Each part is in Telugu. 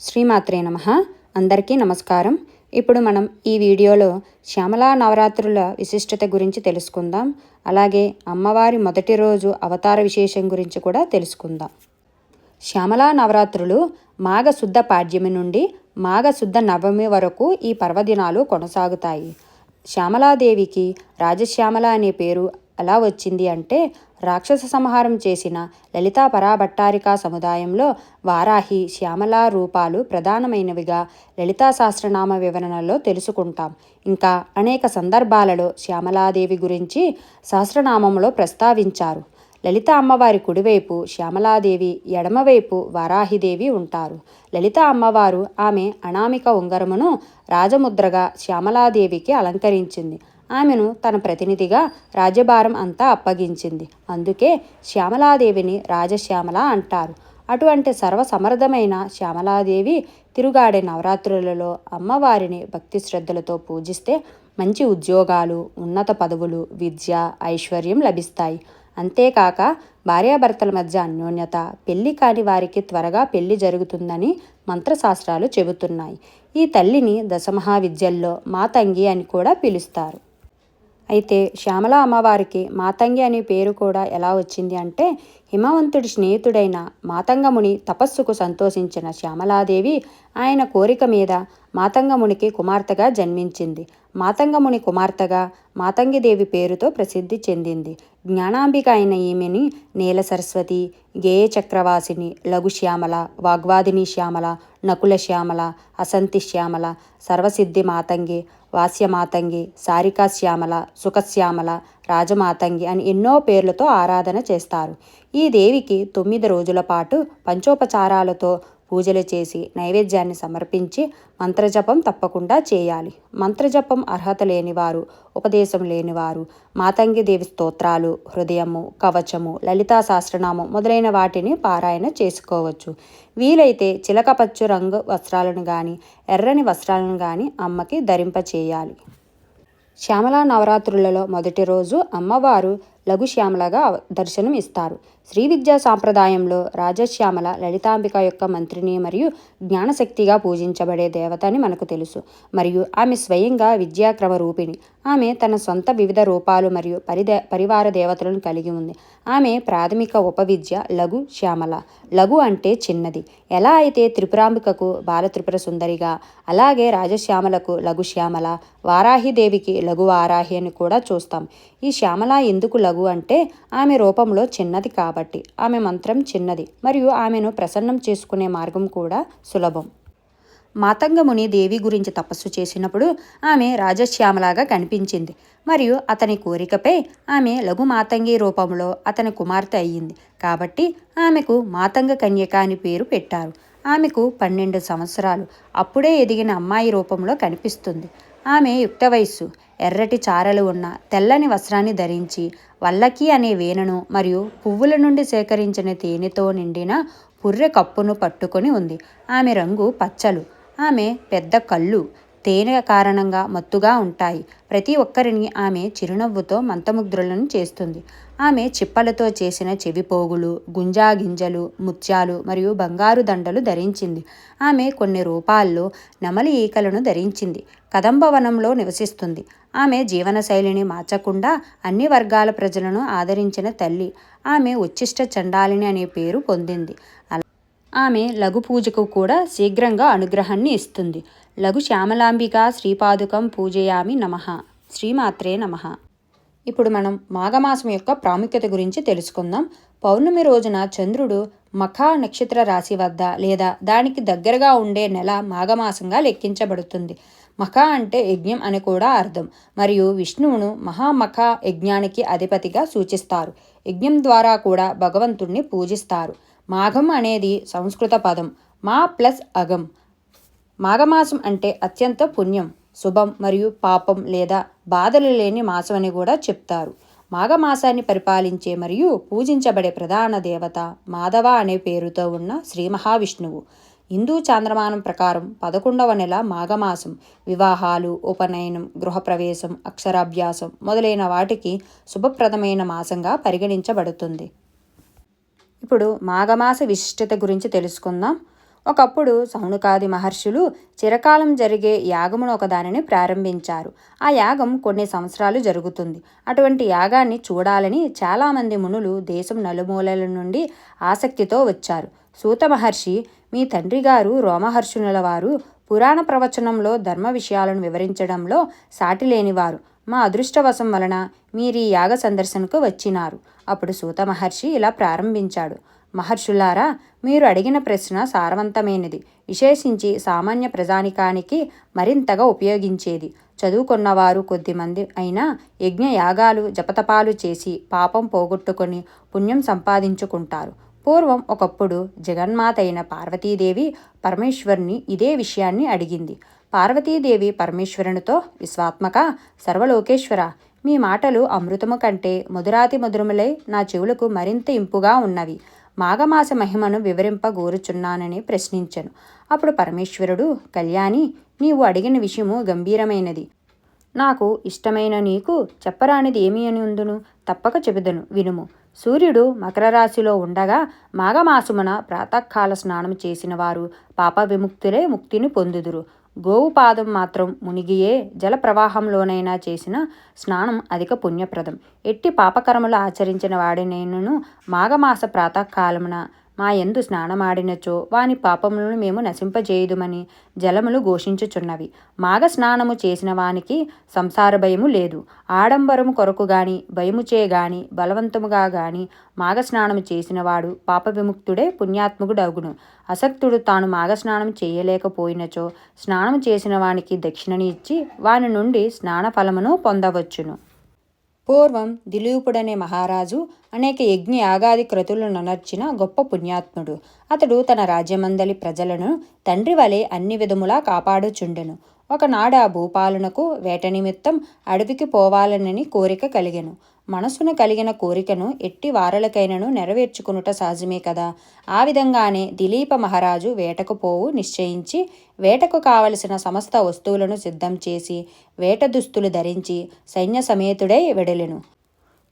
శ్రీమాత్రే నమ. అందరికీ నమస్కారం. ఇప్పుడు మనం ఈ వీడియోలో శ్యామలా నవరాత్రుల విశిష్టత గురించి తెలుసుకుందాం. అలాగే అమ్మవారి మొదటి రోజు అవతార విశేషం గురించి కూడా తెలుసుకుందాం. శ్యామలా నవరాత్రులు మాఘశుద్ధ పాడ్యమి నుండి మాఘశుద్ధ నవమి వరకు ఈ పర్వదినాలు కొనసాగుతాయి. శ్యామలాదేవికి రాజశ్యామల అనే పేరు ఎలా వచ్చింది అంటే రాక్షస సంహారం చేసిన లలితా పరాభట్టారికా సముదాయంలో వారాహి శ్యామల రూపాలు ప్రధానమైనవిగా లలితా సహస్రనామ వివరణలో తెలుసుకుంటాం. ఇంకా అనేక సందర్భాలలో శ్యామలాదేవి గురించి సహస్రనామంలో ప్రస్తావించారు. లలిత అమ్మవారి కుడివైపు శ్యామలాదేవి ఎడమవైపు వారాహిదేవి ఉంటారు. లలిత అమ్మవారు ఆమె అనామిక ఉంగరమును రాజముద్రగా శ్యామలాదేవికి అలంకరించింది. ఆమెను తన ప్రతినిధిగా రాజ్యభారం అంతా అప్పగించింది. అందుకే శ్యామలాదేవిని రాజశ్యామల అంటారు. అటువంటి సర్వసమర్థమైన శ్యామలాదేవి తిరుగాడే నవరాత్రులలో అమ్మవారిని భక్తి శ్రద్ధలతో పూజిస్తే మంచి ఉద్యోగాలు ఉన్నత పదవులు విద్య ఐశ్వర్యం లభిస్తాయి. అంతేకాక భార్యాభర్తల మధ్య అన్యోన్యత పెళ్ళి కాని వారికి త్వరగా పెళ్ళి జరుగుతుందని మంత్రశాస్త్రాలు చెబుతున్నాయి. ఈ తల్లిని దశమహావిద్యల్లో మాతంగి అని కూడా పిలుస్తారు. అయితే శ్యామల అమ్మవారికి మాతంగి అనే పేరు కూడా ఎలా వచ్చింది అంటే హిమవంతుడి స్నేహితుడైన మాతంగముని తపస్సుకు సంతోషించిన శ్యామలాదేవి ఆయన కోరిక మీద మాతంగమునికి కుమార్తెగా జన్మించింది. మాతంగముని కుమార్తెగా మాతంగిదేవి పేరుతో ప్రసిద్ధి చెందింది. జ్ఞానాంబిక అయిన ఈమెని నీల సరస్వతి గేయ చక్రవాసిని లఘుశ్యామల వాగ్వాదిని శ్యామల నకుల శ్యామల అసంతి శ్యామల సర్వసిద్ధి మాతంగి వాస్యమాతంగి సారికాశ్యామల సుఖశ్యామల రాజమాతంగి అని ఎన్నో పేర్లతో ఆరాధన చేస్తారు. ఈ దేవికి తొమ్మిది రోజుల పాటు పంచోపచారాలతో పూజలు చేసి నైవేద్యాన్ని సమర్పించి మంత్రజపం తప్పకుండా చేయాలి. మంత్రజపం అర్హత లేనివారు ఉపదేశం లేనివారు మాతంగి దేవి స్తోత్రాలు హృదయము కవచము లలితా సహస్రనామం మొదలైన వాటిని పారాయణ చేసుకోవచ్చు. వీలైతే చిలకపచ్చు రంగు వస్త్రాలను కానీ ఎర్రని వస్త్రాలను కానీ అమ్మకి ధరింపచేయాలి. శ్యామలా నవరాత్రులలో మొదటి రోజు అమ్మవారు లఘుశ్యామలగా దర్శనం ఇస్తారు శ్రీ విద్యా సాంప్రదాయంలో రాజశ్యామల లలితాంబిక యొక్క మంత్రిని మరియు జ్ఞానశక్తిగా పూజించబడే దేవత అని మనకు తెలుసు. మరియు ఆమె స్వయంగా విద్యాక్రమ రూపిణి. ఆమె తన సొంత వివిధ రూపాలు మరియు పరిదే పరివార దేవతలను కలిగి ఉంది. ఆమె ప్రాథమిక ఉపవిద్య లఘు శ్యామల లఘు అంటే చిన్నది. ఎలా అయితే త్రిపురాంబికకు బాలత్రిపుర సుందరిగా అలాగే రాజశ్యామలకు లఘు శ్యామల వారాహిదేవికి లఘు వారాహి అని కూడా చూస్తాం. ఈ శ్యామల ఎందుకు లఘు అంటే ఆమె రూపంలో చిన్నది కాబట్టి. ఆమె మంత్రం చిన్నది మరియు ఆమెను ప్రసన్నం చేసుకునే మార్గం కూడా సులభం. మాతంగముని దేవి గురించి తపస్సు చేసినప్పుడు ఆమె రాజశ్యామలాగా కనిపించింది మరియు అతని కోరికపై ఆమె లఘు మాతంగి రూపంలో అతని కుమార్తె అయ్యింది కాబట్టి ఆమెకు మాతంగ కన్యక అని పేరు పెట్టారు. ఆమెకు పన్నెండు సంవత్సరాలు. అప్పుడే ఎదిగిన అమ్మాయి రూపంలో కనిపిస్తుంది. ఆమె యుక్త వయస్సు ఎర్రటి చారలు ఉన్న తెల్లని వస్త్రాన్ని ధరించి వల్లకి అనే వేణను మరియు పువ్వుల నుండి సేకరించిన తేనెతో నిండిన పుర్రె కప్పును పట్టుకొని ఉంది. ఆమె రంగు పచ్చలు. ఆమె పెద్ద కళ్ళు తేనె కారణంగా మత్తుగా ఉంటాయి. ప్రతి ఒక్కరిని ఆమె చిరునవ్వుతో మంతముగ్ధులను చేస్తుంది. ఆమె చిప్పలతో చేసిన చెవిపోగులు గుంజా గింజలు ముత్యాలు మరియు బంగారు దండలు ధరించింది. ఆమె కొన్ని రూపాల్లో నెమలి ఈకలను ధరించింది. కదంబవనంలో నివసిస్తుంది. ఆమె జీవనశైలిని మార్చకుండా అన్ని వర్గాల ప్రజలను ఆదరించిన తల్లి. ఆమె ఉచ్చిష్ట చండాలిని అనే పేరు పొందింది. ఆమె లఘు పూజకు కూడా శీఘ్రంగా అనుగ్రహాన్ని ఇస్తుంది. లఘు శ్యామలాంబిక శ్రీపాదుకం పూజయామి నమ. శ్రీమాత్రే నమ. ఇప్పుడు మనం మాఘమాసం యొక్క ప్రాముఖ్యత గురించి తెలుసుకుందాం. పౌర్ణమి రోజున చంద్రుడు మఖా నక్షత్ర రాశి వద్ద లేదా దానికి దగ్గరగా ఉండే నెల మాఘమాసంగా లెక్కించబడుతుంది. మఖ అంటే యజ్ఞం అని కూడా అర్థం. మరియు విష్ణువును మహామఖ యజ్ఞానికి అధిపతిగా సూచిస్తారు. యజ్ఞం ద్వారా కూడా భగవంతుణ్ణి పూజిస్తారు. మాఘం అనేది సంస్కృత పదం. మా ప్లస్ అగం. మాఘమాసం అంటే అత్యంత పుణ్యం శుభం మరియు పాపం లేదా బాధలు లేని మాసం అని కూడా చెప్తారు. మాఘమాసాన్ని పరిపాలించే మరియు పూజించబడే ప్రధాన దేవత మాధవ అనే పేరుతో ఉన్న శ్రీ మహావిష్ణువు. హిందూ చాంద్రమానం ప్రకారం పదకొండవ నెల మాఘమాసం. వివాహాలు ఉపనయనం గృహప్రవేశం అక్షరాభ్యాసం మొదలైన వాటికి శుభప్రదమైన మాసంగా పరిగణించబడుతుంది. ఇప్పుడు మాఘమాస విశిష్టత గురించి తెలుసుకుందాం. ఒకప్పుడు సౌనుకాది మహర్షులు చిరకాలం జరిగే యాగమును ఒకదానిని ప్రారంభించారు. ఆ యాగం కొన్ని సంవత్సరాలు జరుగుతుంది. అటువంటి యాగాన్ని చూడాలని చాలామంది మునులు దేశం నలుమూలల నుండి ఆసక్తితో వచ్చారు. సూత మహర్షి మీ తండ్రి గారు రోమహర్షునుల వారు పురాణ ప్రవచనంలో ధర్మ విషయాలను వివరించడంలో సాటిలేనివారు మా అదృష్టవశం వలన మీరు ఈ యాగ సందర్శనకు వచ్చినారు. అప్పుడు సూత మహర్షి ఇలా ప్రారంభించాడు. మహర్షులారా మీరు అడిగిన ప్రశ్న సారవంతమైనది. విశేషించి సామాన్య ప్రజానికానికి మరింతగా ఉపయోగించేది. చదువుకున్నవారు కొద్దిమంది అయినా యజ్ఞ యాగాలు జపతపాలు చేసి పాపం పోగొట్టుకొని పుణ్యం సంపాదించుకుంటారు. పూర్వం ఒకప్పుడు జగన్మాత అయిన పార్వతీదేవి పరమేశ్వరుని ఇదే విషయాన్ని అడిగింది. పార్వతీదేవి పరమేశ్వరునితో విశ్వాత్మక సర్వలోకేశ్వర మీ మాటలు అమృతము కంటే మధురాతి మధురములై నా చెవులకు మరింత ఇంపుగా ఉన్నవి. మాఘమాస మహిమను వివరింపగోరుచున్నానని ప్రశ్నించను. అప్పుడు పరమేశ్వరుడు కళ్యాణి నీవు అడిగిన విషయము గంభీరమైనది. నాకు ఇష్టమైన నీకు చెప్పరానిది ఏమి అని ఉందును? తప్పక చెబుదను వినుము. సూర్యుడు మకర రాశిలో ఉండగా మాఘమాసమున ప్రాతకాల స్నానం చేసిన వారు పాప విముక్తులే ముక్తిని పొందుదురు. గోవు పాదం మాత్రం మునిగియే జల ప్రవాహంలోనైనా చేసిన స్నానం అధిక పుణ్యప్రదం. ఎట్టి పాపకర్మలు ఆచరించిన వాడినైనను మాఘమాస ప్రాతకాలమున మా ఎందు స్నానమాడినచో వాని పాపములను మేము నశింపజేయుదుమని జలములు ఘోషించుచున్నవి. మాగ స్నానము చేసిన వానికి సంసార భయము లేదు. ఆడంబరము కొరకు గాని భయముచే గాని బలవంతముగా గాని మాగస్నానము చేసినవాడు పాప విముక్తుడే పుణ్యాత్ముడగును అసక్తుడు తాను మాగస్నానం చేయలేకపోయినచో స్నానం చేసిన వానికి దక్షిణని ఇచ్చి వాని నుండి స్నాన ఫలమును పొందవచ్చును. పూర్వం దిలీపుడనే మహారాజు అనేక యజ్ఞ యాగాది క్రతులను ననర్చిన గొప్ప పుణ్యాత్ముడు. అతడు తన రాజ్యమందలి ప్రజలను తండ్రి వలె అన్ని విధములా కాపాడుచుండెను. ఒకనాడు ఆ భూపాలనకు వేట నిమిత్తం అడవికి పోవాలనని కోరిక కలిగెను. మనసును కలిగిన కోరికను ఎట్టి వారలకైనను నెరవేర్చుకునుట సహజమే కదా. ఆ విధంగానే దిలీప మహారాజు వేటకు పోవు నిశ్చయించి వేటకు కావలసిన సమస్త వస్తువులను సిద్ధం చేసి వేట దుస్తులు ధరించి సైన్య సమేతుడై వెడలెను.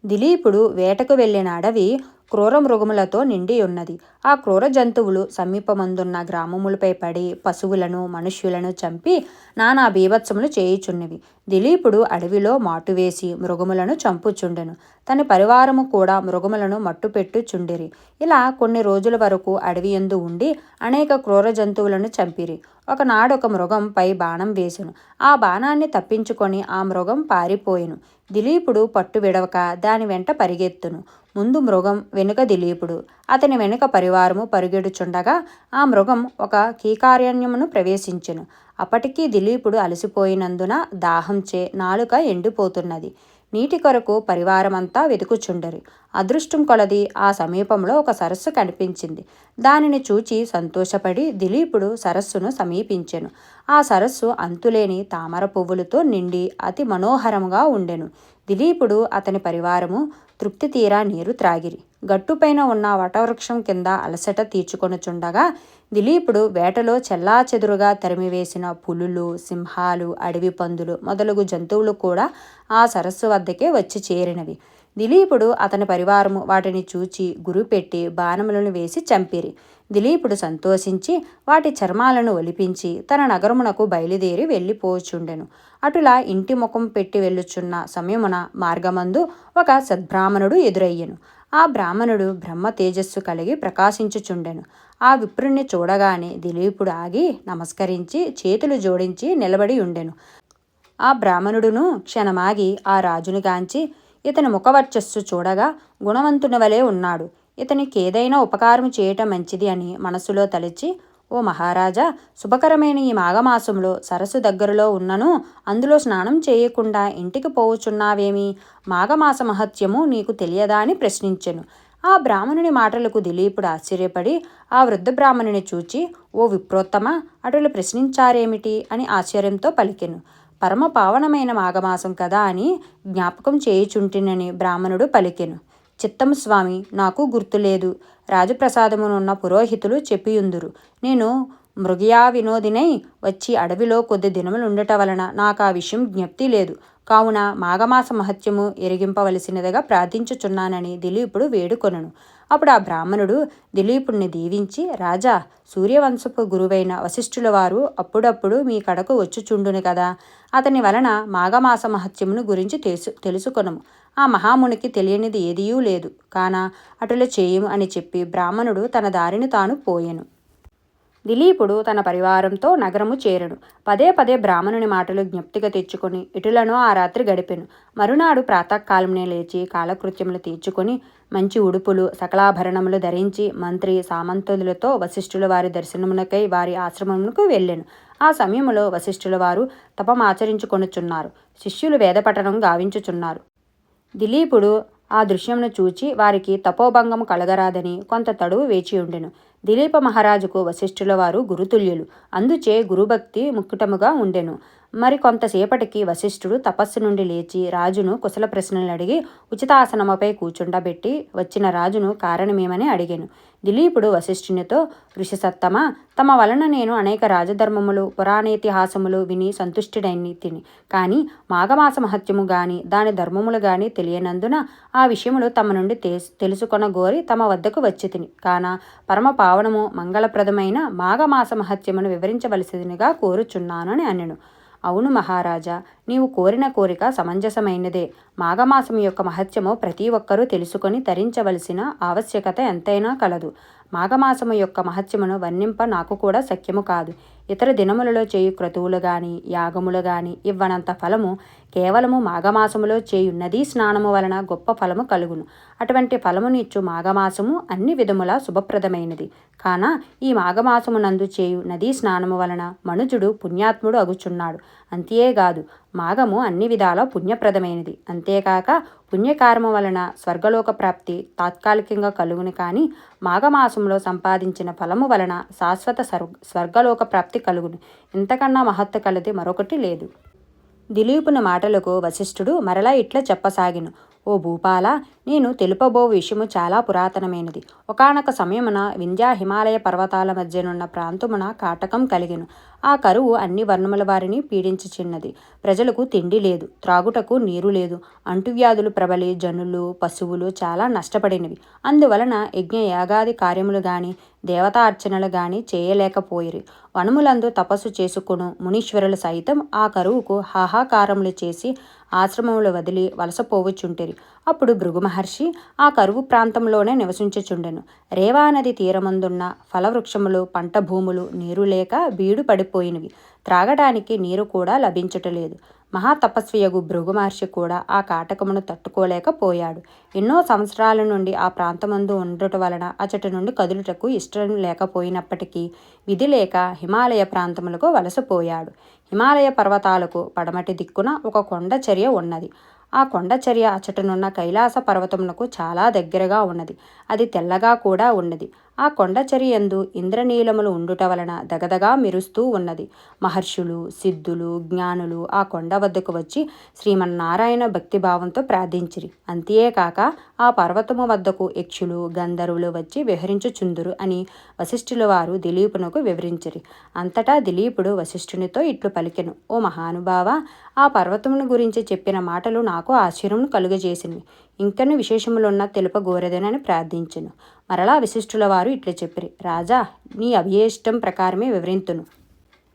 దిలీపుడు వేటకు వెళ్ళిన అడవి క్రూర మృగములతో నిండి ఉన్నది. ఆ క్రూర జంతువులు సమీపమందున్న గ్రామములపై పడి పశువులను మనుష్యులను చంపి నానా బీభత్సములు చేయుచున్నవి. దిలీపుడు అడవిలో మాటువేసి మృగములను చంపుచుండెను. తన పరివారము కూడా మృగములను మట్టుపెట్టుచుండిరి ఇలా కొన్ని రోజుల వరకు అడవి ఎందు ఉండి అనేక క్రూర జంతువులను చంపిరి. ఒకనాడు ఒక మృగం పై బాణం వేసెను. ఆ బాణాన్ని తప్పించుకొని ఆ మృగం పారిపోయెను. దిలీపుడు పట్టు విడవక దాని వెంట పరిగెత్తును. ముందు మృగం వెనుక దిలీపుడు. అతని వెనుక పరివారము పరుగెడుచుండగా ఆ మృగం ఒక కీకారణ్యమును ప్రవేశించెను. అప్పటికీ దిలీపుడు అలసిపోయినందున దాహంచే నాలుక ఎండిపోతున్నది. నీటి కొరకు పరివారమంతా వెతుకుచుండరు. అదృష్టం కొలది ఆ సమీపంలో ఒక సరస్సు కనిపించింది. దానిని చూచి సంతోషపడి దిలీపుడు సరస్సును సమీపించెను. ఆ సరస్సు అంతులేని తామర పువ్వులతో నిండి అతి మనోహరంగా ఉండెను. దిలీపుడు అతని పరివారము తృప్తి తీరా నీరు త్రాగిరి. గట్టుపైన ఉన్న వటవృక్షం కింద అలసట తీర్చుకొనుచుండగా దిలీపుడు వేటలో చెల్లాచెదురుగా తరిమివేసిన పులులు సింహాలు అడవి పందులు మొదలగు జంతువులు కూడా ఆ సరస్సు వద్దకే వచ్చి చేరినవి. దిలీపుడు అతని పరివారము వాటిని చూచి గురిపెట్టి బాణములను వేసి చంపిరి. దిలీపుడు సంతోషించి వాటి చర్మాలను ఒలిపించి తన నగరమునకు బయలుదేరి వెళ్ళిపోచుండెను. అటులా ఇంటి ముఖం పెట్టి వెళ్ళుచున్న సమయమున మార్గమందు ఒక సద్బ్రాహ్మణుడు ఎదురయ్యెను. ఆ బ్రాహ్మణుడు బ్రహ్మ తేజస్సు కలిగి ప్రకాశించుచుండెను. ఆ విప్రుణ్ణి చూడగానే దిలీపుడు ఆగి నమస్కరించి చేతులు జోడించి నిలబడి ఉండెను. ఆ బ్రాహ్మణుడును క్షణమాగి ఆ రాజునిగాంచి ఇతని ముఖవర్చస్సు చూడగా గుణవంతుని వలె ఉన్నాడు. ఇతనికి ఏదైనా ఉపకారం చేయటం మంచిది అని మనసులో తలిచి ఓ మహారాజా శుభకరమైన ఈ మాఘమాసంలో సరస్సు దగ్గరలో ఉన్నను అందులో స్నానం చేయకుండా ఇంటికి పోవుచున్నావేమి మాఘమాస మహత్యము నీకు తెలియదా? అని ప్రశ్నించెను. ఆ బ్రాహ్మణుని మాటలకు దిలీపుడు ఆశ్చర్యపడి ఆ వృద్ధ బ్రాహ్మణుని చూచి ఓ విప్రోత్తమ అటులు ప్రశ్నించారేమిటి? అని ఆశ్చర్యంతో పలికెను. పరమ పావనమైన మాఘమాసం కదా అని జ్ఞాపకం చేయుచుంటినని బ్రాహ్మణుడు పలికెను. చిత్తం స్వామి నాకు గుర్తులేదు. రాజప్రసాదమునున్న పురోహితులు చెప్పియుందురు. నేను మృగయా వినోదినై వచ్చి అడవిలో కొద్ది దినములుండట వలన నాకు ఆ విషయం జ్ఞప్తి లేదు. కావున మాఘమాస మహత్యము ఎరిగింపవలసినదిగా ప్రార్థించుచున్నానని దిలీపుడు వేడుకొనను. అప్పుడు ఆ బ్రాహ్మణుడు దిలీపుణ్ణి దీవించి రాజా సూర్యవంశపు గురువైన వశిష్ఠుల వారు అప్పుడప్పుడు మీ కడకు వచ్చుచుండును కదా. అతని వలన మాఘమాస మహత్యమును గురించి తెలుసు తెలుసుకొనము. ఆ మహామునికి తెలియనిది ఏదియూ లేదు. కాన అటుల చేయము అని చెప్పి బ్రాహ్మణుడు తన దారిని తాను పోయెను. దిలీపుడు తన పరివారంతో నగరము చేరడు పదే పదే బ్రాహ్మణుని మాటలు జ్ఞప్తిగా తెచ్చుకొని ఇటులను ఆ రాత్రి గడిపెను. మరునాడు ప్రాతకాలంనే లేచి కాలకృత్యములు తీర్చుకొని మంచి ఉడుపులు సకలాభరణములు ధరించి మంత్రి సామంతులతో వశిష్ఠుల వారి దర్శనమునకై వారి ఆశ్రమమునకు వెళ్ళెను. ఆ సమయంలో వశిష్ఠుల వారు తపమాచరించుకొనుచున్నారు. శిష్యులు వేదపఠనం గావించుచున్నారు. దిలీపుడు ఆ దృశ్యంను చూచి వారికి తపోభంగము కలగరాదని కొంత తడువు వేచి ఉండెను. దిలీప మహారాజుకు వశిష్ఠుల వారు గురుతుల్యులు. అందుచే గురుభక్తి ముక్కుటముగా ఉండెను. మరి కొంతసేపటికి వశిష్ఠుడు తపస్సు నుండి లేచి రాజును కుశల ప్రశ్నలు అడిగి ఉచితాసనముపై కూర్చుండబెట్టి వచ్చిన రాజును కారణమేమని అడిగాను. దిలీపుడు వశిష్ఠునితో ఋషిసత్తమ తమ వలన నేను అనేక రాజధర్మములు పురాణేతిహాసములు విని సంతుష్టుడైని తిని. కానీ మాఘమాస మహత్యము గాని దాని ధర్మములు గాని తెలియనందున ఆ విషయములు తమ నుండి తెలుసుకొన గోరి తమ వద్దకు వచ్చి తిని. కాన పరమ పావనము మంగళప్రదమైన మాఘమాస మహత్యమును వివరించవలసినగా కోరుచున్నానని అనెను అవును మహారాజా నీవు కోరిన కోరిక సమంజసమైనదే. మాఘమాసం యొక్క మహత్యము ప్రతి ఒక్కరూ తెలుసుకొని తరించవలసిన ఆవశ్యకత ఎంతైనా కలదు. మాఘమాసము యొక్క మహత్యమును వర్ణింప నాకు కూడా సఖ్యము కాదు. ఇతర దినములలో చేయు క్రతువులు గాని యాగములు గాని ఇవ్వనంత ఫలము కేవలము మాఘమాసములో చేయు నదీ స్నానము వలన గొప్ప ఫలము కలుగును. అటువంటి ఫలమునిచ్చు మాఘమాసము అన్ని విధముల శుభప్రదమైనది. కాన ఈ మాఘమాసమునందు చేయు నదీ స్నానము వలన మనుజుడు పుణ్యాత్ముడు అగుచున్నాడు. అంతేకాదు మాఘము అన్ని విధాల పుణ్యప్రదమైనది. అంతేకాక పుణ్యకారము వలన స్వర్గలోక ప్రాప్తి తాత్కాలికంగా కలుగును కానీ మాఘమాసంలో సంపాదించిన ఫలము వలన శాశ్వత స్వర్గలోక ప్రాప్తి కలుగును. ఇంతకన్నా మహత్త కలది మరొకటి లేదు. దిలీపుని మాటలకు వశిష్ఠుడు మరలా ఇట్లా చెప్పసాగిను. ఓ భూపాల నేను తెలుపబో విషయము చాలా పురాతనమైనది. ఒకనొక సమయమున వింధ్యా హిమాలయ పర్వతాల మధ్యనున్న ప్రాంతమున కాటకం కలిగెను. ఆ కరువు అన్ని వర్ణముల వారిని పీడించుచున్నది ప్రజలకు తిండి లేదు త్రాగుటకు నీరు లేదు. అంటువ్యాధులు ప్రబలి జనులు పశువులు చాలా నష్టపడినవి. అందువలన యజ్ఞ యాగాది కార్యములు గాని దేవతార్చనలు గాని చేయలేకపోయిరి. వనములందు తపస్సు చేసుకును మునీశ్వరులు సైతం ఆ కరువుకు హాహాకారములు చేసి ఆశ్రమములు వదిలి వలసపోవచ్చుంటిరి అప్పుడు భృగు మహర్షి ఆ కరువు ప్రాంతంలోనే నివసించుచుండెను. రేవానది తీరమందున్న ఫలవృక్షములు పంట భూములు నీరు లేక బీడు పడిపోయినవి. త్రాగడానికి నీరు కూడా లభించటలేదు. మహాతపస్వియగు భృగు మహర్షి కూడా ఆ కాటకమును తట్టుకోలేకపోయాడు ఎన్నో సంవత్సరాల నుండి ఆ ప్రాంతమందు ఉండటం వలన అచటి నుండి కదులుటకు ఇష్టం లేకపోయినప్పటికీ విధి లేక హిమాలయ ప్రాంతములకు వలసపోయాడు. హిమాలయ పర్వతాలకు పడమటి దిక్కున ఒక కొండ చర్య ఉన్నది. ఆ కొండచర్య అచటనున్న కైలాస పర్వతమునకు చాలా దగ్గరగా ఉన్నది. అది తెల్లగా కూడా ఉన్నది. ఆ కొండచరియందు ఇంద్రనీలములు ఉండుట వలన దగదగా మెరుస్తూ ఉన్నది. మహర్షులు సిద్ధులు జ్ఞానులు ఆ కొండ వద్దకు వచ్చి శ్రీమన్నారాయణ భక్తిభావంతో ప్రార్థించిరి. అంతేకాక ఆ పర్వతము వద్దకు యక్షులు గంధర్వులు వచ్చి విహరించుచుందురు అని వశిష్ఠుల వారు దిలీపునకు వివరించిరి. అంతటా దిలీపుడు వశిష్ఠునితో ఇట్లు పలికెను. ఓ మహానుభావ ఆ పర్వతమును గురించి చెప్పిన మాటలు నాకు ఆశ్చర్యం కలుగజేసింది ఇంకను విశేషములున్న తెలుపగోరదనని ప్రార్థించను. మరలా విశిష్టుల వారు ఇట్లా చెప్పిరి రాజా నీ అభియేష్టం ప్రకారమే వివరింతును.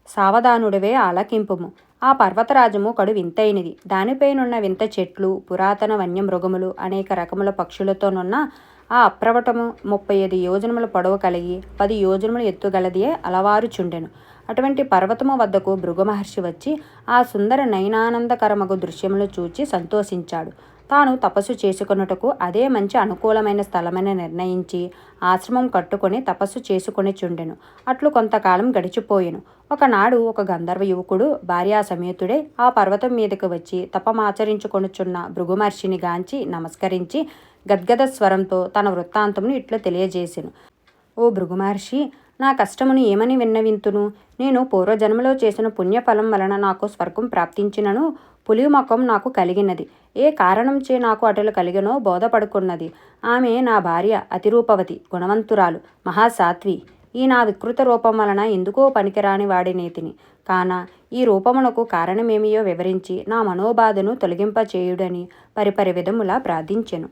సావధానుడివే ఆలకింపుము. ఆ పర్వతరాజము కడు వింతైనది. దానిపైనున్న వింత చెట్లు పురాతన వన్యమృగములు అనేక రకముల పక్షులతోనున్న ఆ అప్రవటము ముప్పై ఐదు యోజనముల పొడవు కలిగి పది యోజనములు ఎత్తుగలదియే అలవారుచుండెను. అటువంటి పర్వతము వద్దకు భృగుమహర్షి వచ్చి ఆ సుందర నయనానందకరమగు దృశ్యములు చూచి సంతోషించాడు. తాను తపస్సు చేసుకొనుటకు అదే మంచి అనుకూలమైన స్థలమని నిర్ణయించి ఆశ్రమం కట్టుకొని తపస్సు చేసుకొని చుండెను అట్లు కొంతకాలం గడిచిపోయెను. ఒకనాడు ఒక గంధర్వ యువకుడు భార్యా సమేతుడే ఆ పర్వతం మీదకు వచ్చి తపమాచరించుకొనుచున్న భృగుమహర్షిని గాంచి నమస్కరించి గద్గద స్వరంతో తన వృత్తాంతమును ఇట్లు తెలియజేసెను. ఓ భృగుమహర్షి నా కష్టమును ఏమని విన్నవింతును? నేను పూర్వజన్మలో చేసిన పుణ్యఫలం వలన నాకు స్వర్గం ప్రాప్తించినను. పులిముఖం నాకు కలిగినది. ఏ కారణం చే నాకు అటలు కలిగినో బోధపడుకున్నది. ఆమె నా భార్య అతిరూపవతి గుణవంతురాలు మహాసాత్వి ఈ నా వికృత రూపం వలన ఎందుకో పనికిరాని వాడినేతిని కాన ఈ రూపమునకు కారణమేమియో వివరించి నా మనోబాధను తొలగింపచేయుడని పరిపరి విధములా ప్రార్థించెను.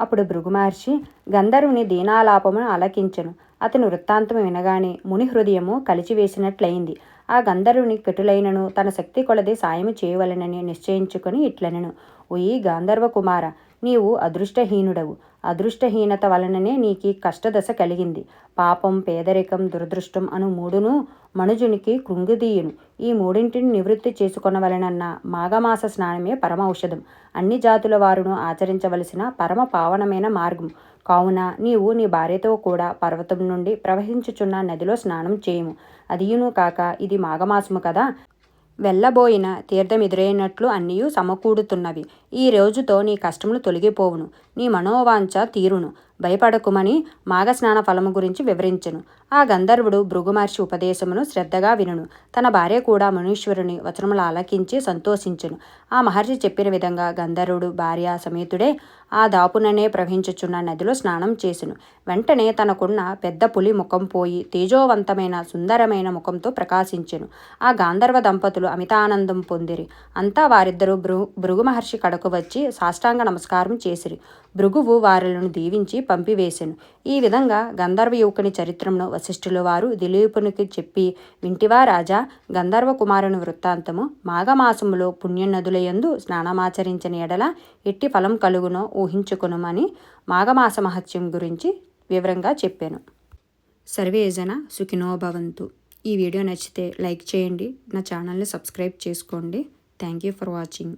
అప్పుడు భృగు మహర్షి గంధర్వుని దీనాలాపమును ఆలకించెను. అతని వృత్తాంతం వినగానే ముని హృదయము కలిచివేసినట్లయింది. ఆ గంధర్వుని కటులైనను తన శక్తి కొలది సాయము చేయవలనని నిశ్చయించుకుని ఇట్లనెను. ఓయి గాంధర్వ కుమార నీవు అదృష్టహీనుడవు. అదృష్టహీనత వలననే నీకు కష్టదశ కలిగింది. పాపం పేదరికం దురదృష్టం అను మూడును మనుజునికి కృంగిదీయును. ఈ మూడింటిని నివృత్తి చేసుకొనవలనన్న మాఘమాస స్నానమే పరమ ఔషధం అన్ని జాతుల వారును ఆచరించవలసిన పరమ పావనమైన మార్గం. కావున నీవు నీ భార్యతో కూడా పర్వతం నుండి ప్రవహించుచున్న నదిలో స్నానం చేయము. అదియును కాక ఇది మాఘమాసము కదా? వెళ్ళబోయిన తీర్థమెదురైనట్లు అన్నీ సమకూడుతున్నవి. ఈ రోజుతో నీ కష్టములు తొలగిపోవును. నీ మనోవాంఛ తీరును. భయపడకుమని మాఘస్నాన ఫలము గురించి వివరించెను. ఆ గంధర్వుడు భృగుమహర్షి ఉపదేశమును శ్రద్ధగా వినును. తన భార్య కూడా మునీశ్వరుని వచనములు ఆలకించి సంతోషించెను. ఆ మహర్షి చెప్పిన విధంగా గంధర్వుడు భార్య సమేతుడే ఆ దాపుననే ప్రవహించుచున్న నదిలో స్నానం చేసును. వెంటనే తనకున్న పెద్ద పులి ముఖం పోయి తేజోవంతమైన సుందరమైన ముఖంతో ప్రకాశించెను. ఆ గాంధర్వ దంపతులు అమితానందం పొందిరి. అంతా వారిద్దరూ భృ భృగు మహర్షి కడకు వచ్చి సాష్టాంగ నమస్కారం చేసిరి. భృగువు వారిలను దీవించి పంపివేశాను. ఈ విధంగా గంధర్వ యువకుని చరిత్రమును వశిష్ఠుల వారు దిలీపునికి చెప్పి వింటివా రాజా గంధర్వ కుమారుని వృత్తాంతము మాఘమాసములో పుణ్యనదులయందు స్నానమాచరించిన ఎడల ఎట్టి ఫలం కలుగునో ఊహించుకునమని మాఘమాస మహత్యం గురించి వివరంగా చెప్పాను. సర్వేజన సుఖినో భవంతు. ఈ వీడియో నచ్చితే లైక్ చేయండి. నా ఛానల్ని సబ్స్క్రైబ్ చేసుకోండి. Thank you for watching.